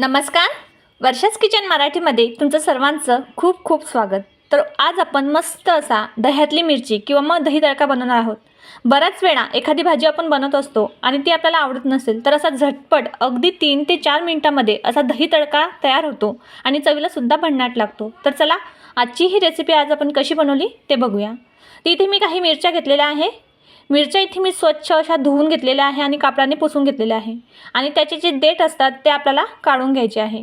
नमस्कार. वर्षाच किचन मराठीमध्ये तुमचं सर्वांचं खूप खूप स्वागत. तर आज आपण मस्त असा दह्यातली मिरची किंवा मग दही तडका बनवणार आहोत. बऱ्याच वेळा एखादी भाजी आपण बनवत असतो आणि ती आपल्याला आवडत नसेल तर असा झटपट अगदी तीन ते चार मिनिटामध्ये असा दही तडका तयार होतो आणि चवीला सुद्धा भन्नाट लागतो. तर चला आजची ही रेसिपी आज आपण कशी बनवली ते बघूया. तिथे मी काही मिरच्या घेतलेल्या आहे. मिरच्या इथे मी स्वच्छ अशा धुवून घेतलेल्या आहे आणि कापडाने पुसून घेतलेल्या आहे. आणि त्याचे जे देठ असतात ते आपल्याला काढून घ्यायचे आहे.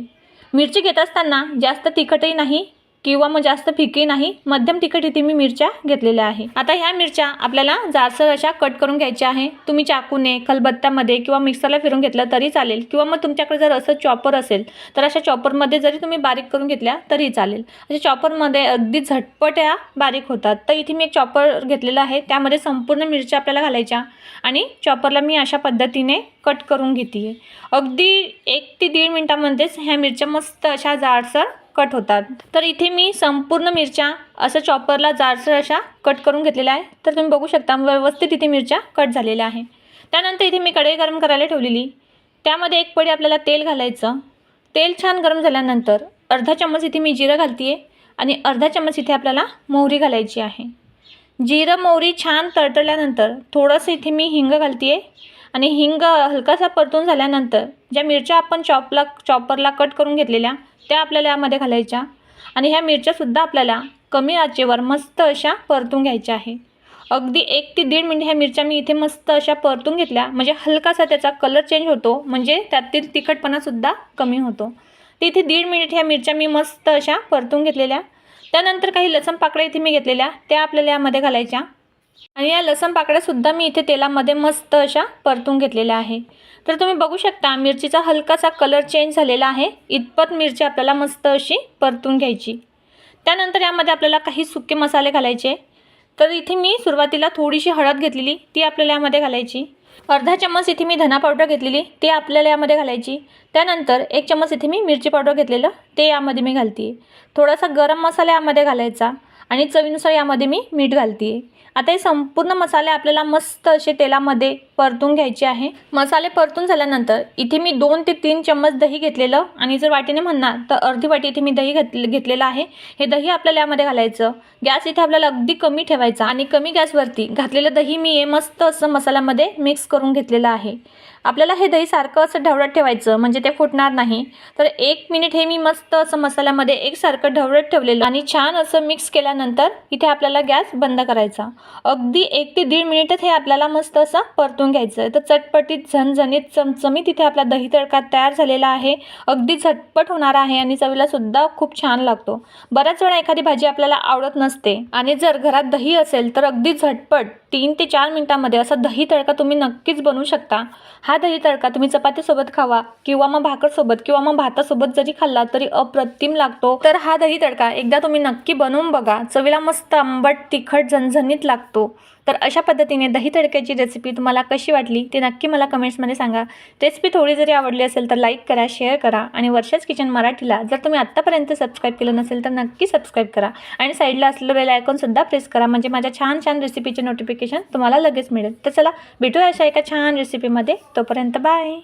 मिरची घेत असताना जास्त तिखटही नाही किंवा मग जास्त फिकी नाही मध्यम तिखट इथे मी मिरच्या घेतलेल्या आहे. आता ह्या मिरच्या आपल्याला जाडसर अशा कट करून घ्यायच्या आहे. तुम्ही चाकूने खलबत्त्यामध्ये किंवा मिक्सरला फिरून घेतलं तरी चालेल किंवा मग तुमच्याकडे जर असं चॉपर असेल तर अशा चॉपरमध्ये जरी तुम्ही बारीक करून घेतल्या तरी चालेल. अशा चॉपरमध्ये अगदी झटपट या बारीक होतात. तर इथे मी एक चॉपर घेतलेला आहे. त्यामध्ये संपूर्ण मिरच्या आपल्याला घालायच्या आणि चॉपरला मी अशा पद्धतीने कट करून घेते अगदी एक ते दीड मिनटामध्येच ह्या मिरच्या मस्त अशा जाडसर कट होतात. तर इथे मी संपूर्ण मिरच्या असं चॉपरला जाडसर अशा कट करून घेतलेल्या आहे. तर तुम्ही बघू शकता व्यवस्थित इथे मिरच्या कट झालेल्या आहे. त्यानंतर इथे मी कढई गरम करायला ठेवलेली. त्यामध्ये एक पडी आपल्याला तेल घालायचं. तेल छान गरम झाल्यानंतर अर्धा चम्मच इथे मी जिरं घालते आहे आणि अर्धा चम्मच इथे आपल्याला मोहरी घालायची आहे. जिरं मोहरी छान तळतळल्यानंतर थोडंसं इथे मी हिंग घालते आहे आणि हिंग हलकासा परतून झाल्यानंतर ज्या मिरच्या आपण चॉपला चॉपरला कट करून घेतलेल्या त्या आपल्याला यामध्ये घालायच्या. आणि ह्या मिरच्यासुद्धा आपल्याला कमी आचेवर मस्त अशा परतून घ्यायच्या आहे. अगदी एक ते दीड मिनिट ह्या मिरच्या मी इथे मस्त अशा परतून घेतल्या. म्हणजे हलकासा त्याचा कलर चेंज होतो. म्हणजे त्यातील तिखटपणासुद्धा कमी होतो. तर इथे दीड मिनिट ह्या मिरच्या मी मस्त अशा परतून घेतलेल्या. त्यानंतर काही लसण पाकळ्या इथे मी घेतलेल्या त्या आपल्याला यामध्ये घालायच्या. आणि या लसण पाकळ्यासुद्धा मी इथे तेलामध्ये मस्त अशा परतून घेतलेल्या आहे. तर तुम्ही बघू शकता मिरचीचा हलकासा कलर चेंज झालेला आहे. इतपत मिरची आपल्याला मस्त अशी परतून घ्यायची. त्यानंतर यामध्ये आपल्याला काही सुके मसाले घालायचे. तर इथे मी सुरुवातीला थोडीशी हळद घेतलेली ती आपल्याला यामध्ये घालायची. अर्धा चम्मच इथे मी धना पावडर घेतलेली ती आपल्याला यामध्ये घालायची. त्यानंतर एक चम्मच इथे मी मिरची पावडर घेतलेलं ते यामध्ये मी घालते थोडासा गरम मसाला यामध्ये घालायचा आणि चवीनुसार यामध्ये मी मीठ घालते आता हे संपूर्ण मसाले आपल्याला मस्त असे तेलामध्ये परतून घ्यायचे आहे. मसाले परतून झाल्यानंतर इथे मी दोन ते तीन चम्मच दही घेतलेलं आणि जर वाटीने म्हणणार तर अर्धी वाटी इथे मी दही घात घेतलेलं आहे. हे दही आपल्याला यामध्ये घालायचं. गॅस इथे आपल्याला अगदी कमी ठेवायचा आणि कमी गॅसवरती घातलेलं दही मी हे मस्त असं मसाल्यामध्ये मिक्स करून घेतलेलं आहे. आपल्याला हे दही सारखं असं ढवळत ठेवायचं म्हणजे ते फुटणार नाही. तर एक मिनिट हे मी मस्त असं मसाल्यामध्ये एकसारखं ढवळत ठेवलेलं आणि छान असं मिक्स केल्यानंतर इथे आपल्याला गॅस बंद करायचा. अगदी एक ते दीड मिनिटात हे आपल्याला मस्त असं परतून घ्यायचं आहे तर चटपटीत झणझणीत चमचमीत तिथे आपला दही तडका तयार झालेला आहे. अगदी झटपट होणार आहे आणि चवीला सुद्धा खूप छान लागतो. बऱ्याच वेळा एखादी भाजी आपल्याला आवडत नसते आणि जर घरात दही असेल तर अगदी झटपट तीन ते चार मिनटामध्ये असा दही तडका तुम्ही नक्कीच बनवू शकता. हा दही तडका तुम्ही चपातीसोबत खावा किंवा मग भाकरसोबत किंवा मग भातासोबत जरी खाल्ला तरी अप्रतिम लागतो. तर हा दही तडका एकदा तुम्ही नक्की बनवून बघा. चवीला मस्त आंबट तिखट झणझणीत लागतो. तर अशा पद्धतीने दही तडक्याची रेसिपी तुम्हाला कशी वाटली ते नक्की मला कमेंट्समध्ये सांगा. रेसिपी थोडी जरी आवडली असेल तर लाईक करा शेअर करा आणि वर्षाच किचन मराठीला जर तुम्ही आत्तापर्यंत सबस्क्राईब केलं नसेल तर नक्की सबस्क्राईब करा. आणि साईडला असलेलं बेल आयकॉनसुद्धा प्रेस करा म्हणजे माझ्या छान छान रेसिपीचे नोटिफिकेशन तुम्हाला लगेच मिळेल. तर चला भेटूया अशा एका छान रेसिपीमध्ये तोपर्यंत बाय